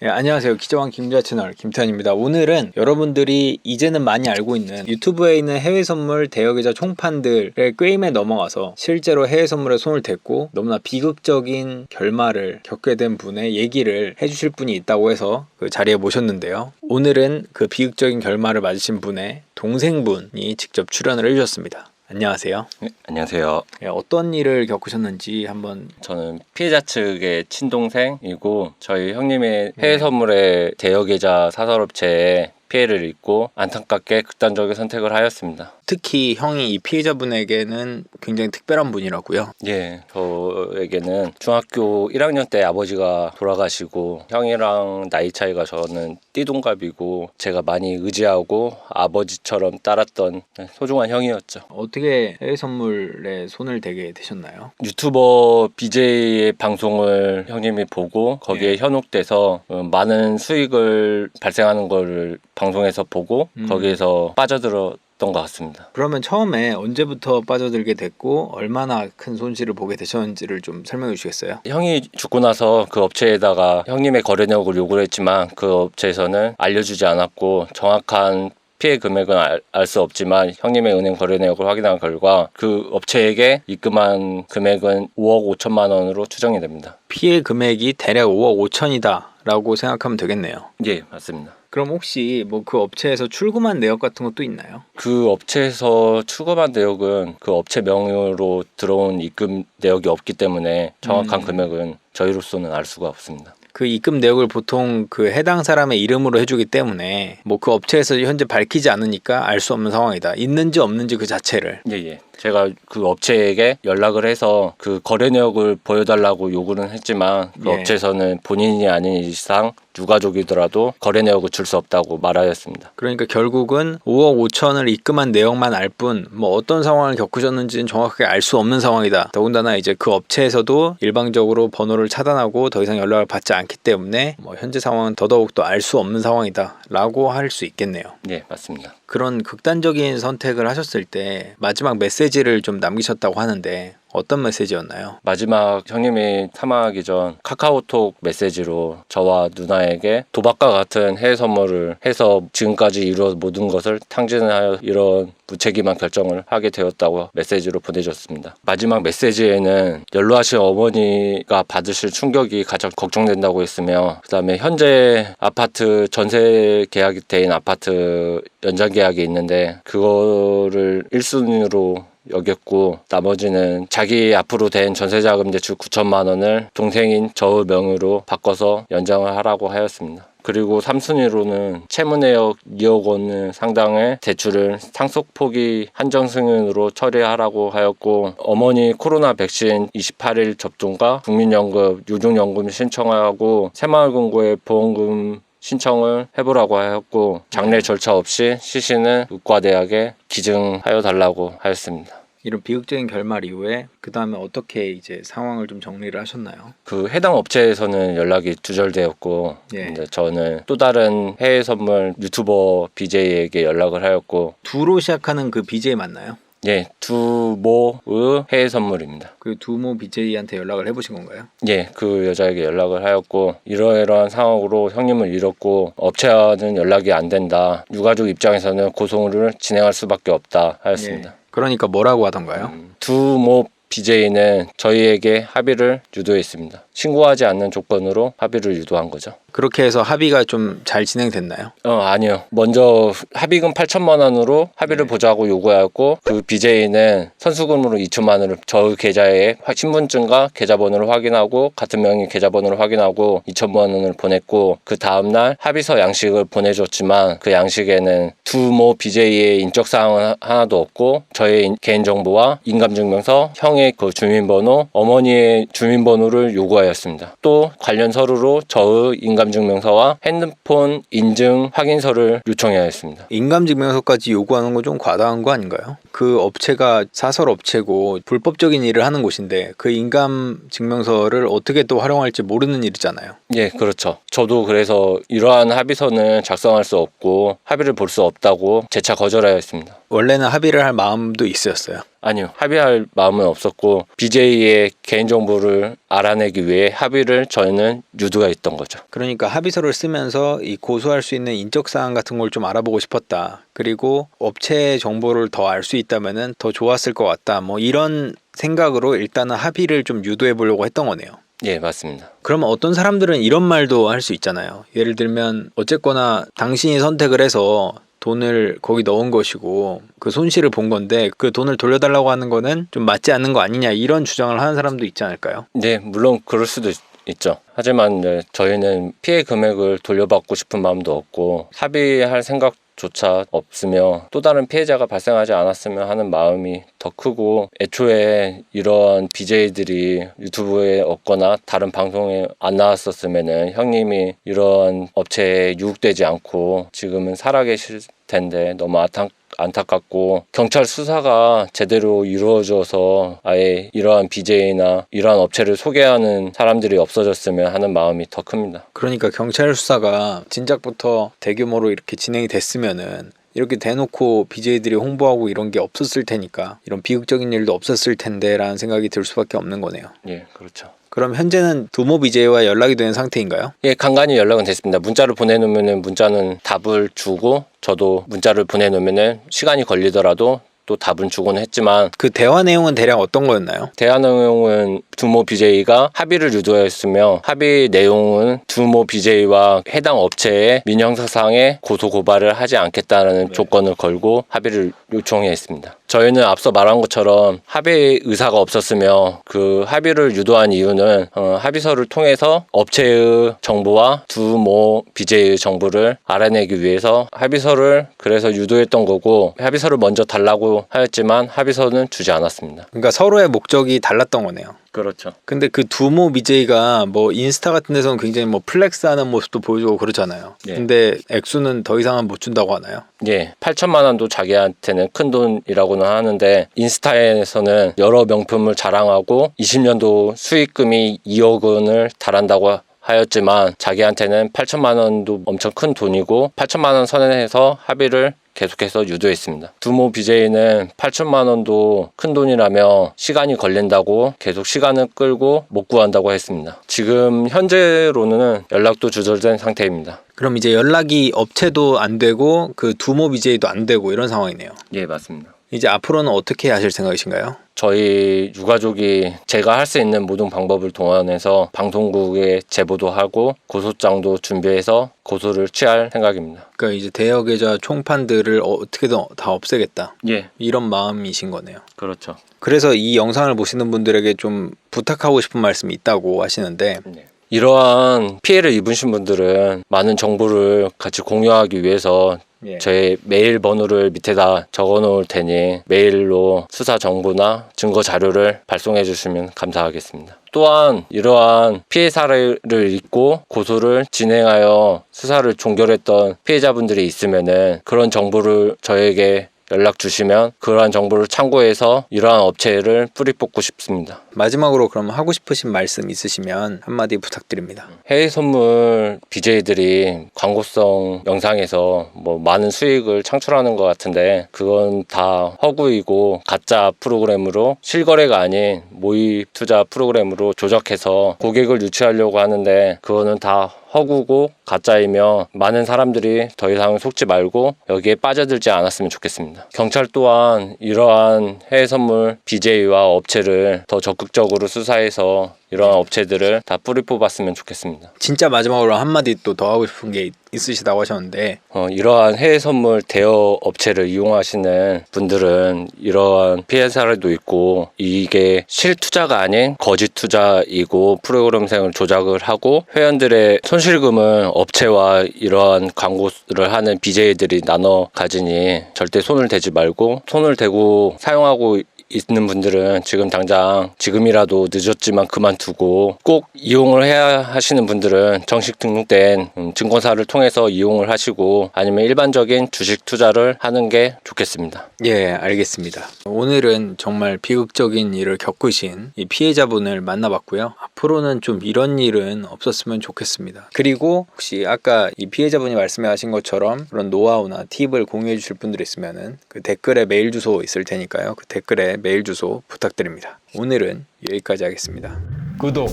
예, 안녕하세요. 기자왕 김자 채널 김태현입니다. 오늘은 여러분들이 이제는 많이 알고 있는 유튜브에 있는 해외 선물 대여 계좌 총판들의 게임에 넘어가서 실제로 해외 선물에 손을 댔고 너무나 비극적인 결말을 겪게 된 분의 얘기를 해주실 분이 있다고 해서 그 자리에 모셨는데요. 오늘은 그 비극적인 결말을 맞으신 분의 동생분이 직접 출연을 해주셨습니다. 안녕하세요. 네, 안녕하세요. 예, 어떤 일을 겪으셨는지 한번 저는 피해자 측의 친동생이고 저희 형님의 네. 해외 선물의 대여 계좌 사설업체에 피해를 입고 안타깝게 극단적인 선택을 하였습니다. 특히 형이 이 피해자분에게는 굉장히 특별한 분이라고요. 예, 저에게는 중학교 1학년 때 아버지가 돌아가시고 형이랑 나이 차이가 저는 띠동갑이고 제가 많이 의지하고 아버지처럼 따랐던 소중한 형이었죠. 어떻게 해외 선물에 손을 대게 되셨나요? 유튜버 BJ의 방송을 형님이 보고 거기에 예. 현혹돼서 어, 많은 수익을 발생하는 거를 방송에서 보고 음. 거기에서 빠져들 었던 것 같습니다. 그러면 처음에 언제부터 빠져들게 됐고 얼마나 큰 손실을 보게 되셨는지를 좀 설명해 주시겠어요? 형이 죽고 나서 그 업체에다가 형님의 거래 내역을 요구를 했지만 그 업체에서는 알려주지 않았고 정확한 피해 금액은 알 수 없지만 형님의 은행 거래 내역을 확인한 결과 그 업체에게 입금한 금액은 5억 5천만 원으로 추정이 됩니다. 피해 금액이 대략 5억 5천이다라고 생각하면 되겠네요. 예, 맞습니다. 그럼 혹시 뭐 그 업체에서 출금한 내역 같은 것도 있나요? 그 업체에서 출금한 내역은 그 업체 명의로 들어온 입금 내역이 없기 때문에 정확한 음. 금액은 저희로서는 알 수가 없습니다. 그 입금 내역을 보통 그 해당 사람의 이름으로 해주기 때문에 뭐 그 업체에서 현재 밝히지 않으니까 알 수 없는 상황이다. 있는지 없는지 그 자체를. 예 예. 제가 그 업체에게 연락을 해서 그 거래 내역을 보여달라고 요구는 했지만 그 예. 업체에서는 본인이 아닌 이상 유가족이더라도 거래 내역을 줄 수 없다고 말하였습니다. 그러니까 결국은 5억 5천을 입금한 내역만 알 뿐 뭐 어떤 상황을 겪으셨는지는 정확하게 알 수 없는 상황이다. 더군다나 이제 그 업체에서도 일방적으로 번호를 차단하고 더 이상 연락을 받지 않기 때문에 뭐 현재 상황은 더더욱 더 알 수 없는 상황이다라고 할 수 있겠네요. 예, 맞습니다. 그런 극단적인 선택을 하셨을 때 마지막 메시지 를 좀 남기셨다고 하는데 어떤 메시지였나요? 마지막 형님이 사망하기 전 카카오톡 메시지로 저와 누나에게 도박과 같은 해외 선물을 해서 지금까지 이루어 모든 것을 탕진하여 이런 무책임한 결정을 하게 되었다고 메시지로 보내줬습니다. 마지막 메시지에는 연로하신 어머니가 받으실 충격이 가장 걱정된다고 했으며 그다음에 현재 아파트 전세 계약이 된 아파트 연장 계약이 있는데 그거를 1순위로 여겼고 나머지는 자기 앞으로 된 전세자금 대출 9천만 원을 동생인 저의 명의로 바꿔서 연장을 하라고 하였습니다. 그리고 3순위로는 채무내역 2억 원 상당의 대출을 상속포기 한정승인으로 처리하라고 하였고 어머니 코로나 백신 28일 접종과 국민연금, 유족연금 신청하고 새마을금고에 보험금 신청을 해보라고 하였고 장례 절차 없이 시신은 의과대학에 기증하여 달라고 하였습니다. 이런 비극적인 결말 이후에 그 다음에 어떻게 이제 상황을 좀 정리를 하셨나요? 그 해당 업체에서는 연락이 두절되었고 예. 이제 저는 또 다른 해외 선물 유튜버 BJ에게 연락을 하였고 두로 시작하는 그 BJ 맞나요? 예 두모의 해외 선물입니다. 그 두모 BJ한테 연락을 해보신 건가요? 예, 그 여자에게 연락을 하였고 이러이러한 상황으로 형님을 잃었고 업체와는 연락이 안 된다. 유가족 입장에서는 고소를 진행할 수밖에 없다 하였습니다. 예. 그러니까 뭐라고 하던가요? 음, 두모 BJ는 저희에게 합의를 유도했습니다. 신고하지 않는 조건으로 합의를 유도한 거죠. 그렇게 해서 합의가 좀 잘 진행됐나요? 어 아니요. 먼저 합의금 8천만 원으로 합의를 네. 보자고 요구하였고 그 BJ는 선수금으로 2천만 원을 저 계좌에 화- 신분증과 계좌번호를 확인하고 같은 명의 계좌번호를 확인하고 2천만 원을 보냈고 그 다음 날 합의서 양식을 보내줬지만 그 양식에는 두모 BJ의 인적 사항은 하나도 없고 저의 인- 개인정보와 인감증명서, 형의 그 주민번호, 어머니의 주민번호를 요구하였습니다. 또 관련 서류로 저의 인감 증명서와 핸드폰 인증 확인서를 요청해야 했습니다. 인감증명서까지 요구하는 건 좀 과다한 거 아닌가요? 그 업체가 사설 업체고 불법적인 일을 하는 곳인데 그 인감 증명서를 어떻게 또 활용할지 모르는 일이잖아요. 예, 그렇죠. 저도 그래서 이러한 합의서는 작성할 수 없고 합의를 볼 수 없다고 재차 거절하였습니다. 원래는 합의를 할 마음도 있었어요. 아니요, 합의할 마음은 없었고 BJ의 개인정보를 알아내기 위해 합의를 저희는 유도가 있던 거죠. 그러니까 합의서를 쓰면서 이 고소할 수 있는 인적 사항 같은 걸 좀 알아보고 싶었다. 그리고 업체 정보를 더 알 수 있다면은 더 좋았을 것 같다. 뭐 이런 생각으로 일단은 합의를 좀 유도해 보려고 했던 거네요. 예, 맞습니다. 그러면 어떤 사람들은 이런 말도 할 수 있잖아요. 예를 들면 어쨌거나 당신이 선택을 해서 돈을 거기 넣은 것이고 그 손실을 본 건데 그 돈을 돌려달라고 하는 거는 좀 맞지 않는 거 아니냐 이런 주장을 하는 사람도 있지 않을까요? 네, 물론 그럴 수도 있- 있죠. 하지만 네, 저희는 피해 금액을 돌려받고 싶은 마음도 없고 합의할 생각 조차 없으며 또 다른 피해자가 발생하지 않았으면 하는 마음이 더 크고 애초에 이런 BJ들이 유튜브에 없거나 다른 방송에 안 나왔었으면은 형님이 이런 업체에 유혹되지 않고 지금은 살아계실 텐데 너무 안타, 안타깝고 경찰 수사가 제대로 이루어져서 아예 이러한 BJ나 이러한 업체를 소개하는 사람들이 없어졌으면 하는 마음이 더 큽니다. 그러니까 경찰 수사가 진작부터 대규모로 이렇게 진행이 됐으면은 이렇게 대놓고 BJ들이 홍보하고 이런 게 없었을 테니까 이런 비극적인 일도 없었을 텐데라는 생각이 들 수밖에 없는 거네요. 예, 그렇죠. 그럼 현재는 두모 BJ와 연락이 되는 상태인가요? 예, 간간히 연락은 됐습니다. 문자를 보내놓으면은 문자는 답을 주고 저도 문자를 보내놓으면은 시간이 걸리더라도 또 답은 주곤 했지만 그 대화 내용은 대략 어떤 거였나요? 대화 내용은 두모 BJ가 합의를 유도했으며 합의 내용은 두모 BJ와 해당 업체에 민형사상의 고소 고발을 하지 않겠다는 네. 조건을 걸고 합의를 요청했습니다. 저희는 앞서 말한 것처럼 합의 의사가 없었으며 그 합의를 유도한 이유는 어, 합의서를 통해서 업체의 정보와 두모 BJ의 정보를 알아내기 위해서 합의서를 그래서 유도했던 거고 합의서를 먼저 달라고 하였지만 합의서는 주지 않았습니다. 그러니까 서로의 목적이 달랐던 거네요. 그렇죠. 근데 그 두모 BJ가 뭐 인스타 같은 데서는 굉장히 뭐 플렉스하는 모습도 보여주고 그러잖아요. 예. 근데 액수는 더 이상은 못 준다고 하나요? 예, 8천만 원도 자기한테는 큰 돈이라고는 하는데 인스타에서는 여러 명품을 자랑하고 20년도 수익금이 2억 원을 달한다고 하였지만 자기한테는 8천만 원도 엄청 큰 돈이고 8천만 원 선에서 합의를 계속해서 유도했습니다. 두모 BJ는 8천만 원도 큰 돈이라며 시간이 걸린다고 계속 시간을 끌고 못 구한다고 했습니다. 지금 현재로는 연락도 두절된 상태입니다. 그럼 이제 연락이 업체도 안 되고 그 두모 BJ도 안 되고 이런 상황이네요. 예, 맞습니다. 이제 앞으로는 어떻게 하실 생각이신가요? 저희 유가족이 제가 할 수 있는 모든 방법을 동원해서 방송국에 제보도 하고 고소장도 준비해서 고소를 취할 생각입니다. 그러니까 이제 대여계좌 총판들을 어떻게든 다 없애겠다 예, 이런 마음이신 거네요. 그렇죠. 그래서 이 영상을 보시는 분들에게 좀 부탁하고 싶은 말씀이 있다고 하시는데 네. 이러한 피해를 입으신 분들은 많은 정보를 같이 공유하기 위해서 예. 저의 메일 번호를 밑에다 적어 놓을 테니 메일로 수사 정보나 증거 자료를 발송해 주시면 감사하겠습니다. 또한 이러한 피해 사례를 읽고 고소를 진행하여 수사를 종결했던 피해자분들이 있으면은 그런 정보를 저에게 연락 주시면 그러한 정보를 참고해서 이러한 업체를 뿌리 뽑고 싶습니다. 마지막으로 그럼 하고 싶으신 말씀 있으시면 한마디 부탁드립니다. 해외 선물 BJ들이 광고성 영상에서 뭐 많은 수익을 창출하는 것 같은데 그건 다 허구이고 가짜 프로그램으로 실거래가 아닌 모의 투자 프로그램으로 조작해서 고객을 유치하려고 하는데 그거는 다 허구고 가짜이며 많은 사람들이 더 이상 속지 말고 여기에 빠져들지 않았으면 좋겠습니다. 경찰 또한 이러한 해외 선물 BJ와 업체를 더 적극적으로 수사해서 이러한 업체들을 다 뿌리 뽑았으면 좋겠습니다. 진짜 마지막으로 한마디 또 더 하고 싶은 게 있- 있으시다고 하셨는데 어, 이러한 해외 선물 대여 업체를 이용하시는 분들은 이러한 피해 사례도 있고 이게 실투자가 아닌 거짓 투자이고 프로그램상을 조작을 하고 회원들의 손실금을 업체와 이러한 광고를 하는 BJ들이 나눠 가지니 절대 손을 대지 말고 손을 대고 사용하고 있는 분들은 지금 당장 지금이라도 늦었지만 그만두고 꼭 이용을 해야 하시는 분들은 정식 등록된 음, 증권사를 통해서 이용을 하시고 아니면 일반적인 주식 투자를 하는 게 좋겠습니다. 예, 알겠습니다. 오늘은 정말 비극적인 일을 겪으신 이 피해자분을 만나봤고요. 앞으로는 좀 이런 일은 없었으면 좋겠습니다. 그리고 혹시 아까 이 피해자분이 말씀하신 것처럼 그런 노하우나 팁을 공유해 주실 분들 있으면은 그 댓글에 메일 주소 있을 테니까요. 그 댓글에 메일 주소 부탁드립니다. 오늘은 여기까지 하겠습니다. 구독,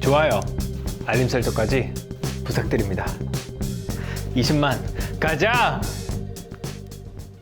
좋아요, 알림 설정까지 부탁드립니다. 20만 가자!